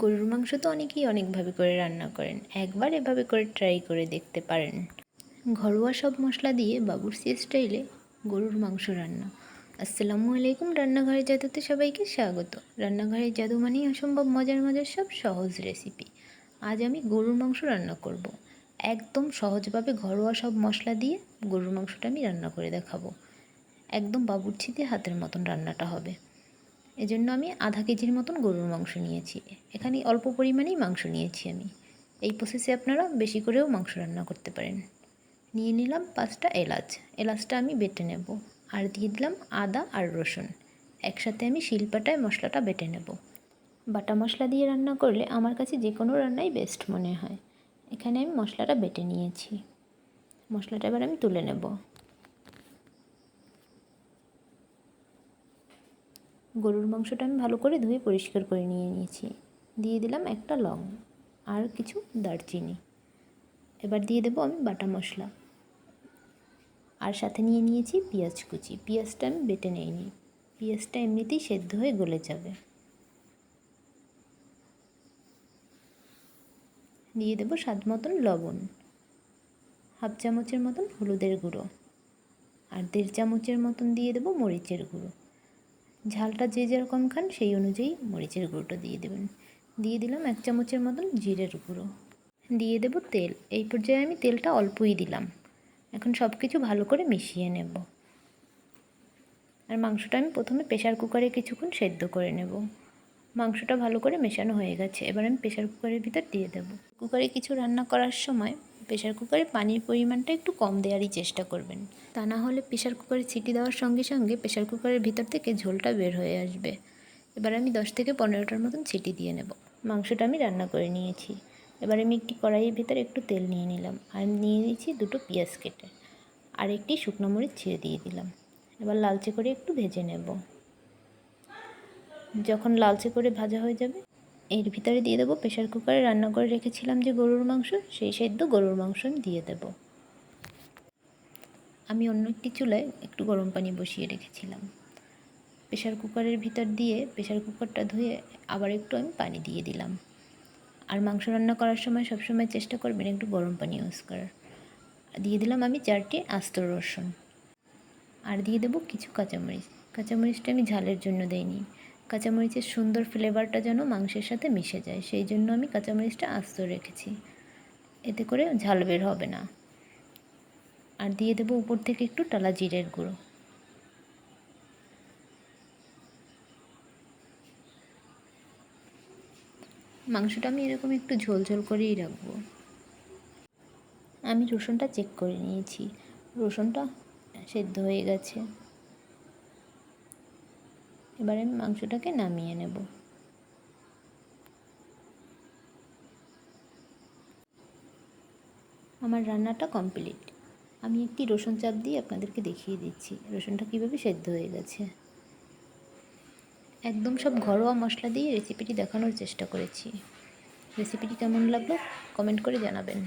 গরুর মাংস তো অনেকেই অনেকভাবে করে রান্না করেন। একবার এভাবে করে ট্রাই করে দেখতে পারেন। ঘরোয়া সব মশলা দিয়ে বাবুর্চি স্টাইলে গরুর মাংস রান্না। আসসালামু আলাইকুম রান্নাঘরের জাদুতে সবাইকে স্বাগত। রান্নাঘরের জাদু মানেই অসম্ভব মজার মজার সব সহজ রেসিপি আজ আমি গরুর মাংস রান্না করব। একদম সহজভাবে ঘরোয়া সব মশলা দিয়ে গরুর মাংসটা আমি রান্না করে দেখাবো। একদম বাবুর্চিতে হাতের মতন রান্নাটা হবে। এজন্য আমি আধা কেজির মতন গরুর মাংস নিয়েছি। এখানে অল্প পরিমাণেই মাংস নিয়েছি আমি। এই প্রসেসে আপনারা বেশি করেও মাংস রান্না করতে পারেন। নিয়ে নিলাম পাঁচটা এলাচ। এলাচটা আমি বেটে নেব। আর দিয়ে দিলাম আদা আর রসুন। একসাথে আমি শিলপাটায় মশলাটা বেটে নেব। বাটা মশলা দিয়ে রান্না করলে আমার কাছে যে কোনো রান্নাই বেস্ট মনে হয়। এখানে আমি মশলাটা বেটে নিয়েছি। মশলাটা এবার আমি তুলে নেব। গরুর মাংসটা আমি ভালো করে ধুয়ে পরিষ্কার করে নিয়ে নিয়েছি। দিয়ে দিলাম একটা লং আর কিছু দারচিনি। এবার দিয়ে দেবো আমি বাটা মশলা। আর সাথে নিয়ে নিয়েছি পেঁয়াজ কুচি। পেঁয়াজটা আমি বেটে নিইনি। পেঁয়াজটা এমনিতেই সেদ্ধ হয়ে গলে যাবে। দিয়ে দেবো স্বাদ মতন লবণ। হাফ চামচের মতন হলুদের গুঁড়ো। আর দেড় চামচের মতন দিয়ে দেবো মরিচের গুঁড়ো। ঝালটা যে যেরকম খান সেই অনুযায়ী মরিচের গুঁড়োটা দিয়ে দেবেন। দিয়ে দিলাম এক চামচের মতন জিরের গুঁড়ো। দিয়ে দেবো তেল। এই পর্যায়ে আমি তেলটা অল্পই দিলাম। এখন সব কিছু ভালো করে মিশিয়ে নেব। আর মাংসটা আমি প্রথমে প্রেশার কুকারে কিছুক্ষণ সেদ্ধ করে নেব। মাংসটা ভালো করে মেশানো হয়ে গেছে। এবার আমি প্রেশার কুকারের ভিতর দিয়ে দেব। কুকারে কিছু রান্না করার সময় প্রেশার কুকারে পানির পরিমাণটা একটু কম দেওয়ারই চেষ্টা করবেন। তা না হলে প্রেশার কুকারে ছিটি দেওয়ার সঙ্গে সঙ্গে প্রেশার কুকারের ভিতর থেকে ঝোলটা বের হয়ে আসবে। এবার আমি দশ থেকে পনেরোটার মতন ছিটি দিয়ে নেব। মাংসটা আমি রান্না করে নিয়েছি। এবার আমি একটি কড়াইয়ের ভিতরে একটু তেল নিয়ে নিলাম। আর নিয়ে নিয়েছি দুটো পেঁয়াজ কেটে। আর একটি শুকনো মরিচ ছিঁড়ে দিয়ে দিলাম। এবার লালচে করে একটু ভেজে নেব। যখন লালচে করে ভাজা হয়ে যাবে এর ভিতরে দিয়ে দেবো প্রেশার কুকারে রান্না করে রেখেছিলাম যে গরুর মাংস, সেই সেদ্ধ গরুর মাংস দিয়ে দেব। আমি অন্য একটি চুলায় একটু গরম পানি বসিয়ে রেখেছিলাম। প্রেশার কুকারের ভিতর দিয়ে প্রেশার কুকারটা ধুয়ে আবার একটু আমি পানি দিয়ে দিলাম। আর মাংস রান্না করার সময় সবসময় চেষ্টা করবেন একটু গরম পানি ইউজ করার। দিয়ে দিলাম আমি চারটি আস্ত রসুন। আর দিয়ে দেবো কিছু কাঁচামরিচ। কাঁচামরিচটা আমি ঝালের জন্য দেইনি। কাঁচামরিচের সুন্দর ফ্লেভারটা যেন মাংসের সাথে মিশে যায়, সেই জন্য আমি কাঁচামরিচটা আস্ত রেখেছি। এতে করে ঝাল বের হবে না। আর দিয়ে দেবো উপর থেকে একটু টালা জিরের গুঁড়ো। মাংসটা আমি এরকম একটু ঝোল ঝোল করেই রাখব। আমি রসুনটা চেক করে নিয়েছি। রসুনটা সেদ্ধ হয়ে গেছে। এবার আমি মাংসটাকে নামিয়ে নেব। আমার রান্নাটা কমপ্লিট। আমি একটি রসুন চাপ দিয়ে আপনাদেরকে দেখিয়ে দিচ্ছি। রসুনটা কীভাবে সেদ্ধ হয়ে গেছে। একদম সব ঘরোয়া মশলা দিয়ে রেসিপিটি দেখানোর চেষ্টা করেছি। রেসিপিটি কেমন লাগল কমেন্ট করে জানাবেন।